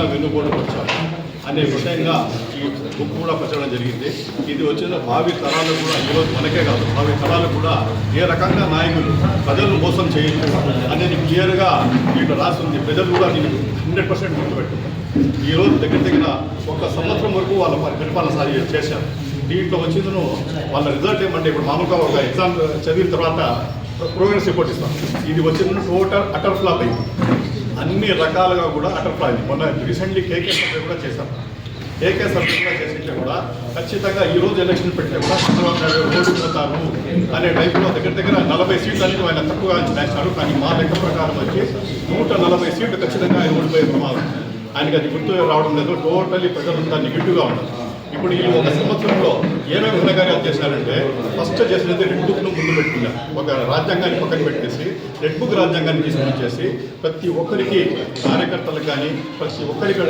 విధంగా వెన్నుపోటు వచ్చారు అనే విషయంగా ఈ బుక్ కూడా ప్రచారం జరిగింది. ఇది వచ్చిన భావి తరాలు కూడా ఈరోజు మనకే కాదు భావి తరాలు కూడా ఏ రకంగా నాయకులు ప్రజలను మోసం చేయొచ్చు అనేది క్లియర్గా దీంట్లో రాసి ఉంది ప్రజలు కూడా దీన్ని హండ్రెడ్ పర్సెంట్ గుర్తుపెట్టుకుంటారు. ఈ రోజు దగ్గర దగ్గర ఒక సంవత్సరం వరకు వాళ్ళ పరిపాలన సాగి చేశారు. దీంట్లో వచ్చిందను వాళ్ళ రిజల్ట్ ఏమంటే ఇప్పుడు మామూలుగా ఒక ఎగ్జామ్ చదివిన తర్వాత ప్రోగ్రెస్ రిపోర్ట్ ఇస్తాం. ఇది వచ్చిందని టోటల్ అటర్ ఫ్లాప్ అయింది. అన్ని రకాలుగా కూడా అటర్ మొన్న రీసెంట్లీ కేకే సర్వే కూడా చేశాం. కేకే సర్వే కూడా చేసింటే కూడా ఖచ్చితంగా ఈ రోజు ఎలక్షన్ పెట్టే కూడా చంద్రబాబు నాయుడు ఓడిపోతారు అనే టైప్లో దగ్గర దగ్గర నలభై సీట్లు అనేది ఆయన తక్కువగా అంచనా కానీ మా లెక్క ప్రకారం వచ్చి నూట నలభై సీట్లు ఖచ్చితంగా ఆయన ఓడిపోయే ప్రమాదం. ఆయనకి అది గుర్తు రావడం లేదు. టోటల్లీ ప్రజలంతా నెగిటివ్గా ఉన్నారు. ఇప్పుడు ఈ ఒక సంవత్సరంలో ఏమేమి ఘనకార్యాలు చేశారంటే ఫస్ట్ చేసినది రెడ్ బుక్ను ముందు పెట్టుకున్నారు ఒక రాజ్యాంగాన్ని పక్కన పెట్టేసి రెడ్ బుక్ రాజ్యాంగాన్ని తీసుకొని చేసి ప్రతి ఒక్కరికి కార్యకర్తలకు కానీ ప్రతి ఒక్కరికి